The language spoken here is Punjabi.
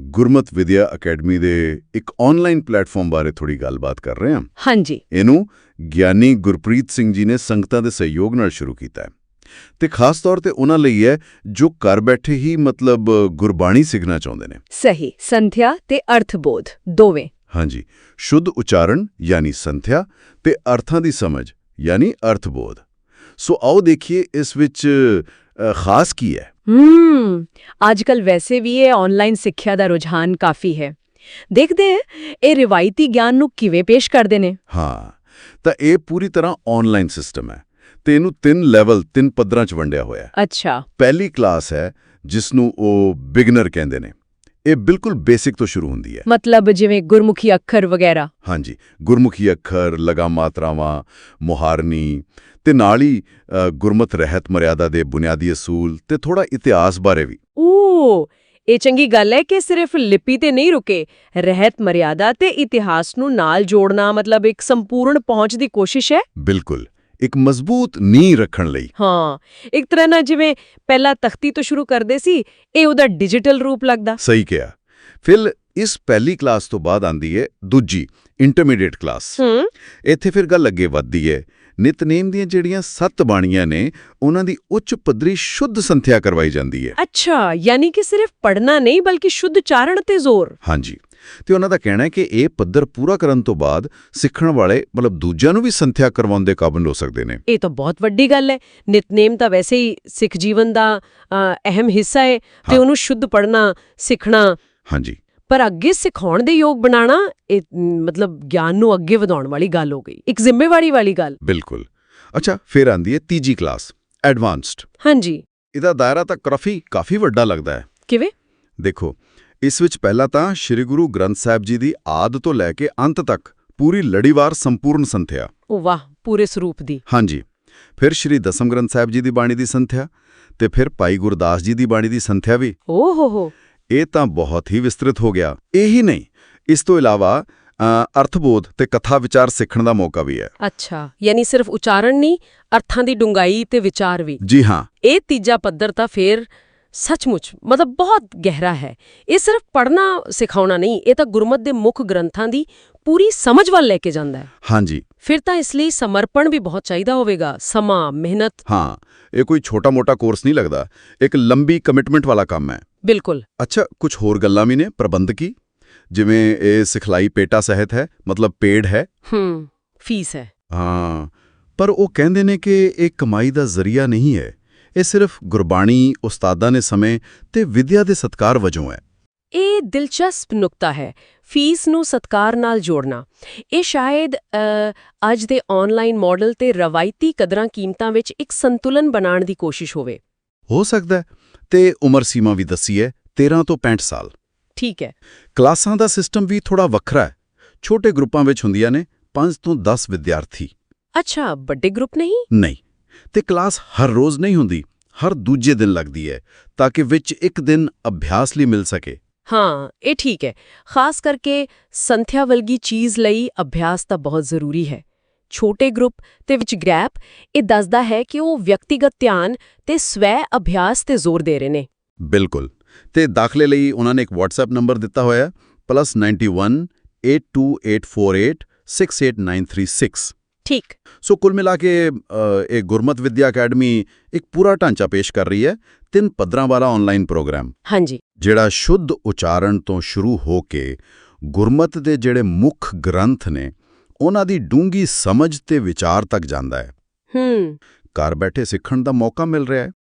ਗੁਰਮਤ ਵਿਦਿਆ ਅਕੈਡਮੀ ਦੇ ਇੱਕ ਆਨਲਾਈਨ ਪਲੇਟਫਾਰਮ ਬਾਰੇ ਥੋੜੀ ਗੱਲਬਾਤ ਕਰ ਰਹੇ ਹਾਂ। ਹਾਂਜੀ। ਇਹਨੂੰ ਗਿਆਨੀ ਗੁਰਪ੍ਰੀਤ ਸਿੰਘ ਜੀ ਨੇ ਸੰਗਤਾਂ ਦੇ ਸਹਿਯੋਗ ਨਾਲ ਸ਼ੁਰੂ ਕੀਤਾ ਹੈ। ਤੇ ਖਾਸ ਤੌਰ ਤੇ ਉਹਨਾਂ ਲਈ ਹੈ ਜੋ ਘਰ ਬੈਠੇ ਹੀ ਮਤਲਬ ਗੁਰਬਾਣੀ ਸਿੱਖਣਾ ਚਾਹੁੰਦੇ ਨੇ। ਸਹੀ। ਸੰਥਿਆ ਤੇ ਅਰਥਬੋਧ ਦੋਵੇਂ। ਹਾਂਜੀ। ਸ਼ੁੱਧ ਉਚਾਰਨ ਯਾਨੀ ਸੰਥਿਆ ਤੇ ਅਰਥਾਂ ਦੀ ਸਮਝ ਯਾਨੀ ਅਰਥਬੋਧ। ਸੋ ਆਓ ਦੇਖੀਏ ਇਸ ਵਿੱਚ ਖਾਸ ਕੀ ਹੈ? ਹੂੰ ਅੱਜਕੱਲ ਵੈਸੇ ਵੀ ਇਹ ਆਨਲਾਈਨ ਸਿੱਖਿਆ ਦਾ ਰੁਝਾਨ ਕਾਫੀ ਹੈ। ਦੇਖਦੇ ਹਾਂ ਇਹ ਰਿਵਾਇਤੀ ਗਿਆਨ ਨੂੰ ਕਿਵੇਂ ਪੇਸ਼ ਕਰਦੇ ਨੇ? ਹਾਂ ਤਾਂ ਇਹ ਪੂਰੀ ਤਰ੍ਹਾਂ ਆਨਲਾਈਨ ਸਿਸਟਮ ਹੈ ਤੇ ਇਹਨੂੰ ਤਿੰਨ ਲੈਵਲ ਤਿੰਨ ਪੱਧਰਾਂ 'ਚ ਵੰਡਿਆ ਹੋਇਆ ਹੈ। ਅੱਛਾ। ਪਹਿਲੀ ਕਲਾਸ ਹੈ ਜਿਸ ਨੂੰ ਉਹ ਬਿਗਨਰ ਕਹਿੰਦੇ ਨੇ। ਇਹ ਬਿਲਕੁਲ ਬੇਸਿਕ ਤੋਂ ਸ਼ੁਰੂ ਹੁੰਦੀ ਹੈ। ਮਤਲਬ ਜਿਵੇਂ ਗੁਰਮੁਖੀ ਅੱਖਰ ਵਗੈਰਾ। ਹਾਂਜੀ ਗੁਰਮੁਖੀ ਅੱਖਰ ਲਗਾ ਮਾਤਰਾਵਾਂ ਮੁਹਾਰਨੀ ਤੇ ਨਾਲ ਹੀ ਗੁਰਮਤ ਰਹਿਤ ਮਰਿਆਦਾ ਦੇ ਬੁਨਿਆਦੀ ਅਸੂਲ ਤੇ ਥੋੜਾ ਇਤਿਹਾਸ ਬਾਰੇ ਵੀ। ਓ ਇਹ ਚੰਗੀ ਗੱਲ ਹੈ ਕਿ ਸਿਰਫ ਲਿਪੀ ਤੇ ਨਹੀਂ ਰੁਕੇ। ਰਹਿਤ ਮਰਿਆਦਾ ਤੇ ਇਤਿਹਾਸ ਨੂੰ ਨਾਲ ਜੋੜਨਾ ਮਤਲਬ ਇੱਕ ਸੰਪੂਰਨ ਪਹੁੰਚ ਦੀ ਕੋਸ਼ਿਸ਼ ਹੈ? ਬਿਲਕੁਲ। ਇੱਕ ਮਜ਼ਬੂਤ ਨੀਂਹ ਰੱਖਣ ਲਈ। ਹਾਂ ਇੱਕ ਤਰ੍ਹਾਂ ਨਾਲ ਜਿਵੇਂ ਪਹਿਲਾਂ ਤਖਤੀ ਤੋਂ ਸ਼ੁਰੂ ਕਰਦੇ ਸੀ ਇਹ ਉਹਦਾ ਡਿਜੀਟਲ ਰੂਪ ਲੱਗਦਾ। ਸਹੀ ਕਿਹਾ। ਫਿਰ ਇਸ ਪਹਿਲੀ ਕਲਾਸ ਤੋਂ ਬਾਅਦ ਆਂਦੀ ਹੈ ਦੂਜੀ ਇੰਟਰਮੀਡੀਏਟ ਕਲਾਸ ਹੂੰ। ਇੱਥੇ ਫਿਰ ਗੱਲ ਅੱਗੇ ਵੱਧਦੀ ਹੈ ਨਿਤਨੇਮ ਦੀਆਂ ਜਿਹੜੀਆਂ ਸੱਤ ਬਾਣੀਆਂ ਨੇ ਉਹਨਾਂ ਦੀ ਉੱਚ ਪੱਧਰੀ ਸ਼ੁੱਧ ਸੰਥਿਆ ਕਰਵਾਈ ਜਾਂਦੀ ਹੈ ਅੱਛਾ ਯਾਨੀ ਕਿ ਸਿਰਫ ਪੜਨਾ ਨਹੀਂ ਬਲਕਿ ਸ਼ੁੱਧ ਚਾਰਣ ਤੇ ਜ਼ੋਰ। ਹਾਂਜੀ। ਤੇ ਉਹਨਾਂ ਦਾ ਕਹਿਣਾ ਹੈ ਕਿ ਇਹ ਪੱਧਰ ਪੂਰਾ ਕਰਨ ਤੋਂ ਬਾਅਦ ਸਿੱਖਣ ਵਾਲੇ ਮਤਲਬ ਦੂਜਿਆਂ ਨੂੰ ਵੀ ਸੰਥਿਆ ਕਰਵਾਉਣ ਦੇ ਕਾਬਿਲ ਹੋ ਸਕਦੇ ਨੇ। ਇਹ ਤਾਂ ਬਹੁਤ ਵੱਡੀ ਗੱਲ ਹੈ। ਨਿਤਨੇਮ ਤਾਂ ਵੈਸੇ ਹੀ ਸਿੱਖ ਜੀਵਨ ਦਾ ਅਹਿਮ ਹਿੱਸਾ ਹੈ ਤੇ। ਉਹਨੂੰ ਸ਼ੁੱਧ ਪੜਨਾ ਸਿੱਖਣਾ ਹਾਂਜੀ। ਪਰ ਅੱਗੇ ਸਿਖਾਉਣ ਦੇ ਯੋਗ ਬਣਾਉਣਾ ਇਹ ਮਤਲਬ ਗਿਆਨ ਨੂੰ ਅੱਗੇ ਵਧਾਉਣ ਵਾਲੀ ਗੱਲ ਹੋ ਗਈ। ਇੱਕ ਜ਼ਿੰਮੇਵਾਰੀ ਵਾਲੀ ਗੱਲ। ਬਿਲਕੁਲ। ਅੱਛਾ ਫਿਰ ਆਂਦੀ ਹੈ ਤੀਜੀ ਕਲਾਸ ਐਡਵਾਂਸਡ। ਹਾਂਜੀ। ਇਹਦਾ ਦਾਇਰਾ ਤਾਂ ਕਾਫੀ ਕਾਫੀ ਵੱਡਾ ਲੱਗਦਾ ਹੈ। ਕਿਵੇਂ? ਦੇਖੋ ਇਸ ਵਿੱਚ ਪਹਿਲਾਂ ਤਾਂ ਸ੍ਰੀ ਗੁਰੂ ਗ੍ਰੰਥ ਸਾਹਿਬ ਜੀ ਦੀ ਆਦ ਤੋਂ ਲੈ ਕੇ ਅੰਤ ਤੱਕ ਪੂਰੀ ਲੜੀਵਾਰ ਸੰਪੂਰਨ ਸੰਥਿਆ। ਉਹ ਵਾਹ ਪੂਰੇ ਸਰੂਪ ਦੀ। ਹਾਂਜੀ। ਫਿਰ ਸ੍ਰੀ ਦਸਮ ਗ੍ਰੰਥ ਸਾਹਿਬ ਜੀ ਦੀ ਬਾਣੀ ਦੀ ਸੰਥਿਆ ਤੇ ਫਿਰ ਭਾਈ ਗੁਰਦਾਸ ਜੀ ਦੀ ਬਾਣੀ ਦੀ ਸੰਥਿਆ ਵੀ। ਓ ਹੋ ਹੋ। ਇਹ ਤਾਂ ਬਹੁਤ ਹੀ ਵਿਸਤ੍ਰਿਤ ਹੋ ਗਿਆ। ਇਹੀ ਨਹੀਂ ਇਸ ਤੋਂ ਇਲਾਵਾ ਅਰਥਬੋਧ ਤੇ ਕਥਾ ਵਿਚਾਰ ਸਿੱਖਣ ਦਾ ਮੌਕਾ ਵੀ ਹੈ। ਅੱਛਾ ਯਾਨੀ ਸਿਰਫ ਉਚਾਰਨ ਨਹੀਂ ਅਰਥਾਂ ਦੀ ਡੂੰਘਾਈ ਤੇ ਵਿਚਾਰ ਵੀ। ਜੀ ਹਾਂ। ਇਹ ਤੀਜਾ ਪੱਧਰ ਤਾਂ ਫੇਰ ਸੱਚਮੁੱਚ ਮਤਲਬ ਬਹੁਤ ਗਹਿਰਾ ਹੈ। ਇਹ ਸਿਰਫ ਪੜ੍ਹਨਾ ਸਿਖਾਉਣਾ ਨਹੀਂ ਇਹ ਤਾਂ ਗੁਰਮਤ ਦੇ ਮੁੱਖ ਗ੍ਰੰਥਾਂ ਦੀ ਪੂਰੀ ਸਮਝ ਵੱਲ ਲੈ ਕੇ ਜਾਂਦਾ ਹੈ। ਹਾਂਜੀ। ਫਿਰ ਤਾਂ ਇਸ ਲਈ ਸਮਰਪਣ ਵੀ ਬਹੁਤ ਚਾਹੀਦਾ ਹੋਵੇਗਾ ਸਮਾਂ ਮਿਹਨਤ। ਹਾਂ ਇਹ ਕੋਈ ਛੋਟਾ-ਮੋਟਾ ਕੋਰਸ ਨਹੀਂ ਲੱਗਦਾ ਇੱਕ ਲੰਬੀ ਕਮਿਟਮੈਂਟ ਵਾਲਾ ਕੰਮ ਹੈ। ਬਿਲਕੁਲ। ਅੱਛਾ ਕੁਝ ਹੋਰ ਗੱਲਾਂ ਵੀ ਨੇ ਪ੍ਰਬੰਧਕੀ ਜਿਵੇਂ ਇਹ ਸਿਖਲਾਈ ਪੇਟਾ ਸਹਿਤ ਹੈ ਮਤਲਬ ਪੇਡ ਹੈ। ਹੂੰ ਫੀਸ ਹੈ। ਹਾਂ ਪਰ ਉਹ ਕਹਿੰਦੇ ਨੇ ਕਿ ਇਹ ਕਮਾਈ ਦਾ ਜ਼ਰੀਆ ਨਹੀਂ ਹੈ। ਇਹ ਸਿਰਫ ਗੁਰਬਾਣੀ ਉਸਤਾਦਾਂ ਨੇ ਸਮੇਂ ਤੇ ਵਿਦਿਆ ਦੇ ਸਤਕਾਰ ਵਜੋਂ ਹੈ। ਇਹ ਦਿਲਚਸਪ ਨੁਕਤਾ ਹੈ ਫੀਸ ਨੂੰ ਸਤਕਾਰ ਨਾਲ ਜੋੜਨਾ। ਇਹ ਸ਼ਾਇਦ ਅੱਜ ਦੇ ਆਨਲਾਈਨ ਮਾਡਲ ਤੇ ਰਵਾਇਤੀ ਕਦਰਾਂ ਕੀਮਤਾਂ ਵਿੱਚ ਇੱਕ ਸੰਤੁਲਨ ਬਣਾਉਣ ਦੀ ਕੋਸ਼ਿਸ਼ ਹੋਵੇ। ਹੋ ਸਕਦਾ ਤੇ ਉਮਰ ਸੀਮਾ ਵੀ ਦੱਸੀ ਹੈ 13 ਤੋਂ 65 ਸਾਲ। ਠੀਕ ਹੈ। ਕਲਾਸਾਂ ਦਾ ਸਿਸਟਮ ਵੀ ਥੋੜਾ ਵੱਖਰਾ ਹੈ। ਛੋਟੇ ਗਰੁੱਪਾਂ ਵਿੱਚ ਹੁੰਦੀਆਂ ਨੇ 5 ਤੋਂ 10 ਵਿਦਿਆਰਥੀ। ਅੱਛਾ ਵੱਡੇ ਗਰੁੱਪ ਨਹੀਂ? ਨਹੀਂ। ਤੇ ਕਲਾਸ ਹਰ ਰੋਜ਼ ਨਹੀਂ ਹੁੰਦੀ ਹਰ ਦੂਜੇ ਦਿਨ ਲੱਗਦੀ ਹੈ ਤਾਂ ਕਿ ਵਿੱਚ ਇੱਕ ਦਿਨ ਅਭਿਆਸ ਲਈ ਮਿਲ ਸਕੇ। ਹਾਂ ਇਹ ਠੀਕ ਹੈ। ਖਾਸ ਕਰਕੇ ਸੰਥਿਆ ਵਲਗੀ ਚੀਜ਼ ਲਈ ਅਭਿਆਸ ਤਾਂ ਬਹੁਤ ਜ਼ਰੂਰੀ ਹੈ। ਛੋਟੇ ਗਰੁੱਪ ਤੇ ਵਿੱਚ ਗ੍ਰੈਪ ਇਹ ਦੱਸਦਾ ਹੈ ਕਿ ਉਹ ਵਿਅਕਤੀਗਤ ਧਿਆਨ ਤੇ ਸਵੈ ਅਭਿਆਸ ਤੇ ਜ਼ੋਰ ਦੇ ਰਹੇ ਨੇ। ਬਿਲਕੁਲ। ਤੇ ਦਾਖਲੇ ਲਈ ਉਹਨਾਂ ਨੇ ਇੱਕ WhatsApp ਨੰਬਰ ਦਿੱਤਾ ਹੋਇਆ ਹੈ +91 82848 68936 ਠੀਕ। ਸੋ ਕੁੱਲ ਮਿਲਾ ਕੇ ਇਹ ਗੁਰਮਤ ਵਿਦਿਆ ਅਕੈਡਮੀ ਇੱਕ ਪੂਰਾ ਢਾਂਚਾ ਪੇਸ਼ ਕਰ ਰਹੀ ਹੈ ਤਿੰਨ ਪੱਧਰਾਂ ਵਾਲਾ ਆਨਲਾਈਨ ਪ੍ਰੋਗਰਾਮ ਹਾਂਜੀ। ਜਿਹੜਾ ਸ਼ੁੱਧ ਉਚਾਰਨ ਤੋਂ ਸ਼ੁਰੂ ਹੋ ਕੇ ਗੁਰਮਤ ਦੇ ਜਿਹੜੇ ਮੁੱਖ ਗ੍ਰੰਥ ਨੇ ਉਹਨਾਂ ਦੀ ਡੂੰਗੀ ਸਮਝ ਤੇ ਵਿਚਾਰ ਤੱਕ ਜਾਂਦਾ ਹੈ। ਹੂੰ। ਘਰ ਬੈਠੇ ਸਿੱਖਣ ਦਾ ਮੌਕਾ ਮਿਲ ਰਿਹਾ ਹੈ।